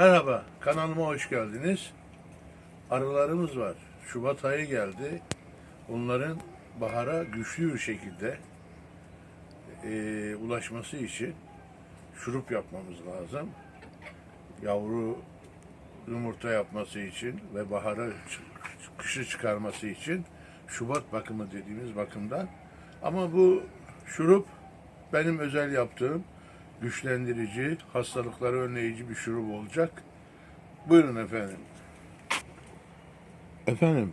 Merhaba, kanalıma hoş geldiniz. Arılarımız var. Şubat ayı geldi. Onların bahara güçlü bir şekilde eee, ulaşması için şurup yapmamız lazım. Yavru yumurta yapması için ve bahara kışı çıkarması için Şubat bakımı dediğimiz bakımdan. Ama bu şurup benim özel yaptığım güçlendirici, hastalıkları önleyici bir şurup olacak. Buyurun efendim. Efendim,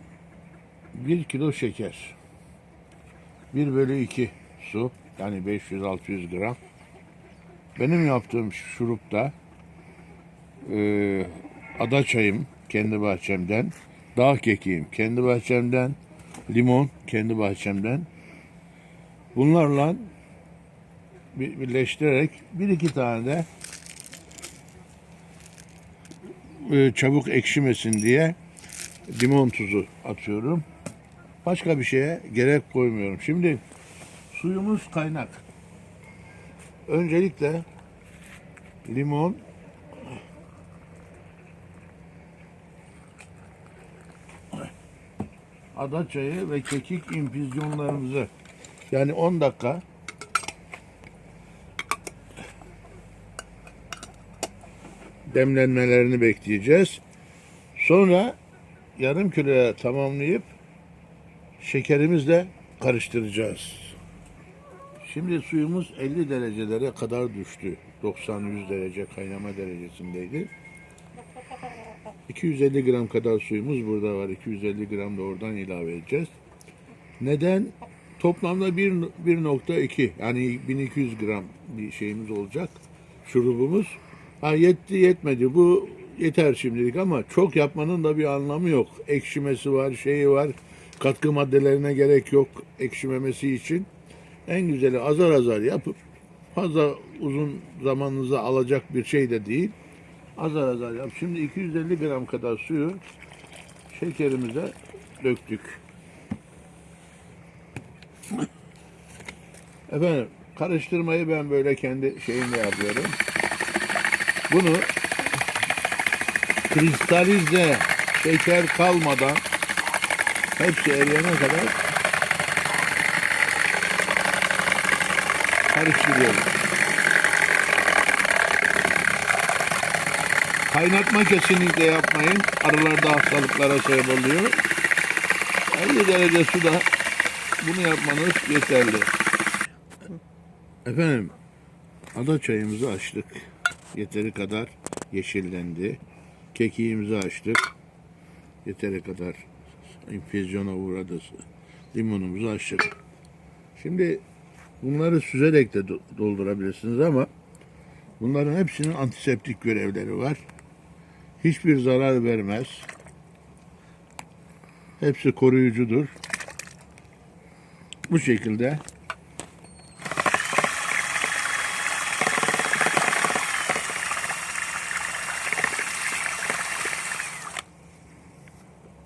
1 kilo şeker, 1 bölü 2 su, yani 500-600 gram. Benim yaptığım şurupta e, ada çayım kendi bahçemden, dağ kekiğim kendi bahçemden, limon kendi bahçemden. Bunlarla bir- birleştirerek bir iki tane de e, çabuk ekşimesin diye limon tuzu atıyorum. Başka bir şeye gerek koymuyorum. Şimdi suyumuz kaynak. Öncelikle limon ada çayı ve kekik infüzyonlarımızı yani 10 dakika demlenmelerini bekleyeceğiz. Sonra yarım kiloya tamamlayıp şekerimizle karıştıracağız. Şimdi suyumuz 50 derecelere kadar düştü. 90-100 derece kaynama derecesindeydi. 250 gram kadar suyumuz burada var. 250 gram da oradan ilave edeceğiz. Neden? Toplamda bir- 1.2 yani 1200 gram bir şeyimiz olacak. Şurubumuz. Ha yetti yetmedi. Bu yeter şimdilik ama çok yapmanın da bir anlamı yok. Ekşimesi var, şeyi var. Katkı maddelerine gerek yok ekşimemesi için. En güzeli azar azar yapıp fazla uzun zamanınızı alacak bir şey de değil. Azar azar yap. Şimdi 250 gram kadar suyu şekerimize döktük. Efendim karıştırmayı ben böyle kendi şeyimle yapıyorum. Bunu kristalize şeker kalmadan hepsi eriyene kadar karıştırıyorum. Kaynatma kesinlikle yapmayın. Arılarda hastalıklara sebep oluyor. 50 derece suda bunu yapmanız yeterli. Efendim, ada çayımızı açtık. Yeteri kadar yeşillendi. Kekiğimizi açtık. Yeteri kadar infüzyona uğradı. Limonumuzu açtık. Şimdi bunları süzerek de do- doldurabilirsiniz ama bunların hepsinin antiseptik görevleri var. Hiçbir zarar vermez. Hepsi koruyucudur. Bu şekilde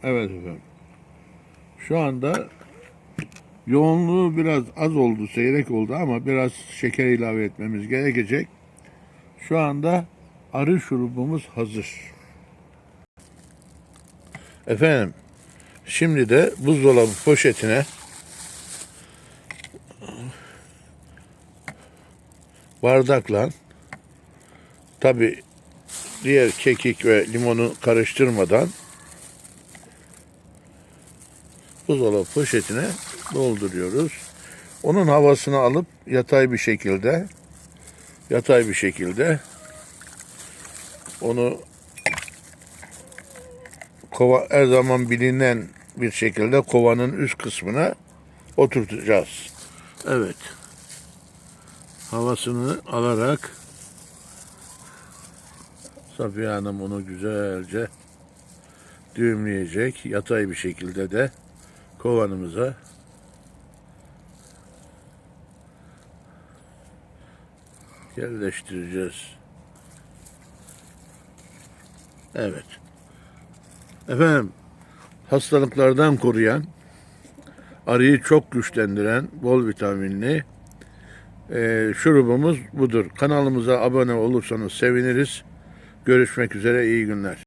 Evet efendim. Şu anda yoğunluğu biraz az oldu, seyrek oldu ama biraz şeker ilave etmemiz gerekecek. Şu anda arı şurubumuz hazır. Efendim, şimdi de buzdolabı poşetine bardakla tabi diğer kekik ve limonu karıştırmadan buzdolabı poşetine dolduruyoruz. Onun havasını alıp yatay bir şekilde yatay bir şekilde onu kova her zaman bilinen bir şekilde kovanın üst kısmına oturtacağız. Evet. Havasını alarak Safiye Hanım onu güzelce düğümleyecek. Yatay bir şekilde de kovanımıza yerleştireceğiz. Evet. Efendim, hastalıklardan koruyan, arıyı çok güçlendiren, bol vitaminli e, şurubumuz budur. Kanalımıza abone olursanız seviniriz. Görüşmek üzere iyi günler.